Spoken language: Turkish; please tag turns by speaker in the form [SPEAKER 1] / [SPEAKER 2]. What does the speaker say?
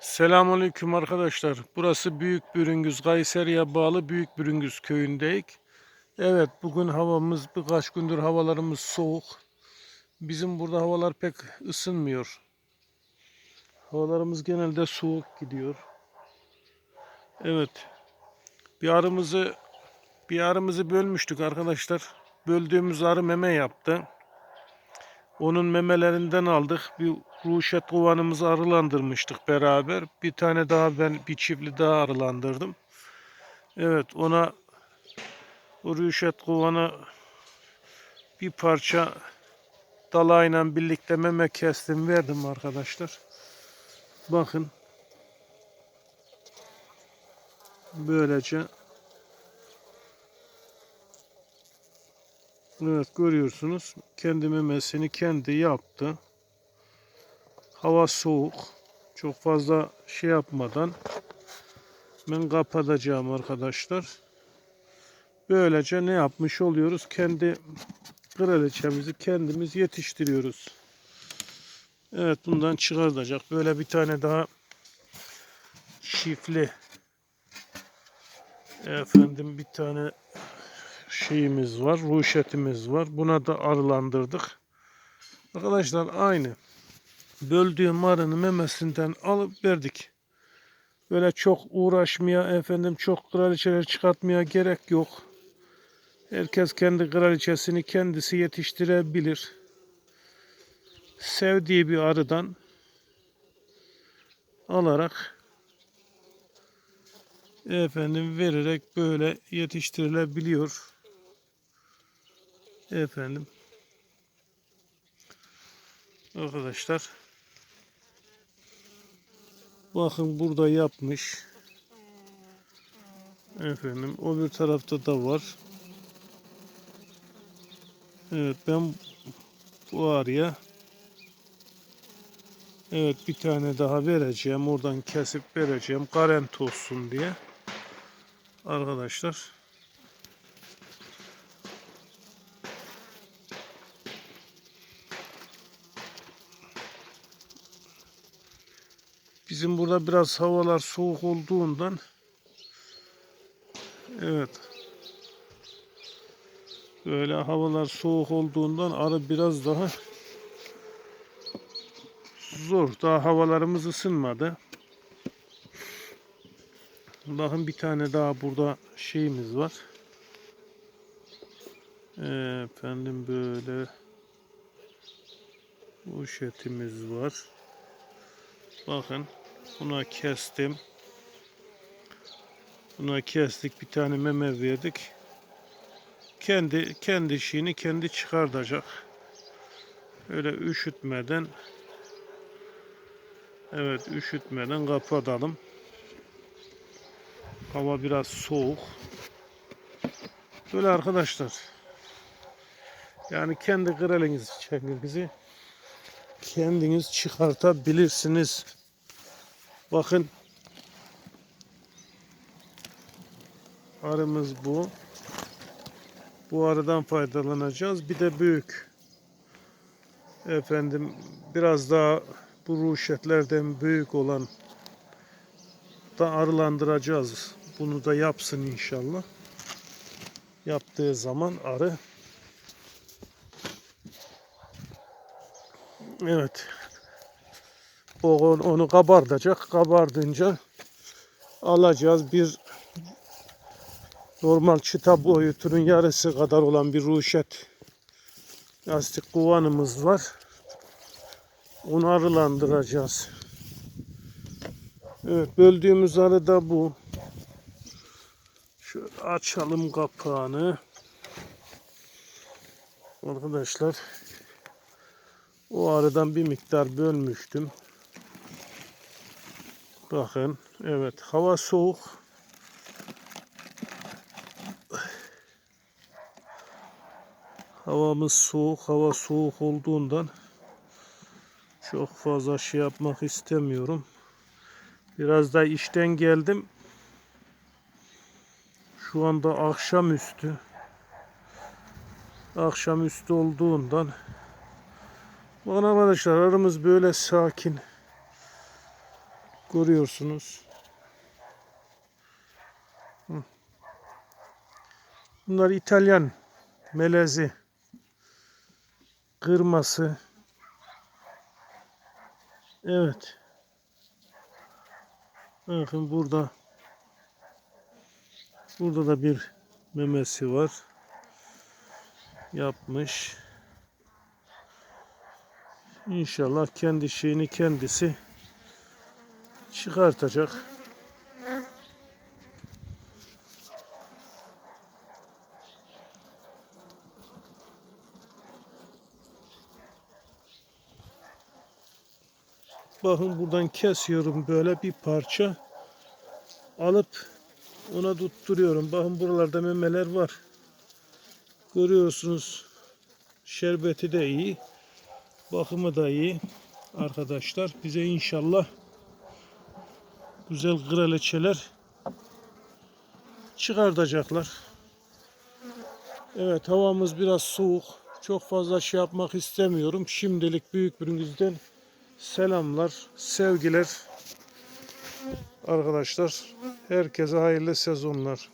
[SPEAKER 1] Selamünaleyküm arkadaşlar. Burası Büyük Bürüngüz, Kayseri'ye bağlı Büyük Bürüngüz köyündeyiz. Evet, bugün havamız birkaç gündür havalarımız soğuk. Bizim burada havalar pek ısınmıyor. Havalarımız genelde soğuk gidiyor. Evet. Bir arımızı bir arımızı bölmüştük arkadaşlar. Böldüğümüz arı meme yaptı. Onun memelerinden aldık. Bir ruşet kovanımızı arılandırmıştık beraber. Bir tane daha ben bir çiftli daha arılandırdım. Evet ona o ruşet kovanı bir parça dalayla birlikte meme kestim verdim arkadaşlar. Bakın. Böylece Evet görüyorsunuz. Kendi memesini kendi yaptı. Hava soğuk. Çok fazla şey yapmadan ben kapatacağım arkadaşlar. Böylece ne yapmış oluyoruz? Kendi kraliçemizi kendimiz yetiştiriyoruz. Evet bundan çıkartacak. Böyle bir tane daha çiftli efendim bir tane şeyimiz var, ruşetimiz var. Buna da arılandırdık. Arkadaşlar aynı. Böldüğüm arının memesinden alıp verdik. Böyle çok uğraşmaya, efendim çok kraliçeler çıkartmaya gerek yok. Herkes kendi kraliçesini kendisi yetiştirebilir. Sevdiği bir arıdan alarak efendim vererek böyle yetiştirilebiliyor. Efendim. Arkadaşlar. Bakın burada yapmış. Efendim o bir tarafta da var. Evet ben bu arıya Evet bir tane daha vereceğim. Oradan kesip vereceğim. Garant olsun diye. Arkadaşlar. Bizim burada biraz havalar soğuk olduğundan Evet. Böyle havalar soğuk olduğundan arı biraz daha zor. Daha havalarımız ısınmadı. Bakın bir tane daha burada şeyimiz var. Efendim böyle poşetimiz var. Bakın buna kestim. Buna kestik bir tane meme verdik. Kendi kendi işini kendi çıkartacak. Öyle üşütmeden Evet üşütmeden kapatalım. Hava biraz soğuk. Böyle arkadaşlar. Yani kendi kraliniz çekinizi kendiniz çıkartabilirsiniz. Bakın. Arımız bu. Bu aradan faydalanacağız. Bir de büyük. Efendim biraz daha bu ruşetlerden büyük olan da arılandıracağız. Bunu da yapsın inşallah. Yaptığı zaman arı Evet. O onu kabartacak. Kabardınca alacağız bir normal çıta boyutunun yarısı kadar olan bir ruşet lastik kovanımız var. Onu arılandıracağız. Evet böldüğümüz arı da bu. Şöyle açalım kapağını. Arkadaşlar o arıdan bir miktar bölmüştüm. Bakın evet hava soğuk. Havamız soğuk. Hava soğuk olduğundan çok fazla şey yapmak istemiyorum. Biraz da işten geldim. Şu anda akşamüstü. Akşamüstü olduğundan Bakın arkadaşlar aramız böyle sakin. Görüyorsunuz. Bunlar İtalyan melezi. Kırması. Evet. Bakın burada burada da bir memesi var. Yapmış. İnşallah kendi şeyini kendisi çıkartacak. Bakın buradan kesiyorum böyle bir parça. Alıp ona tutturuyorum. Bakın buralarda memeler var. Görüyorsunuz. Şerbeti de iyi. Bakımı da iyi. Arkadaşlar bize inşallah güzel kraliçeler çıkartacaklar. Evet havamız biraz soğuk. Çok fazla şey yapmak istemiyorum. Şimdilik büyük birinizden selamlar, sevgiler. Arkadaşlar herkese hayırlı sezonlar.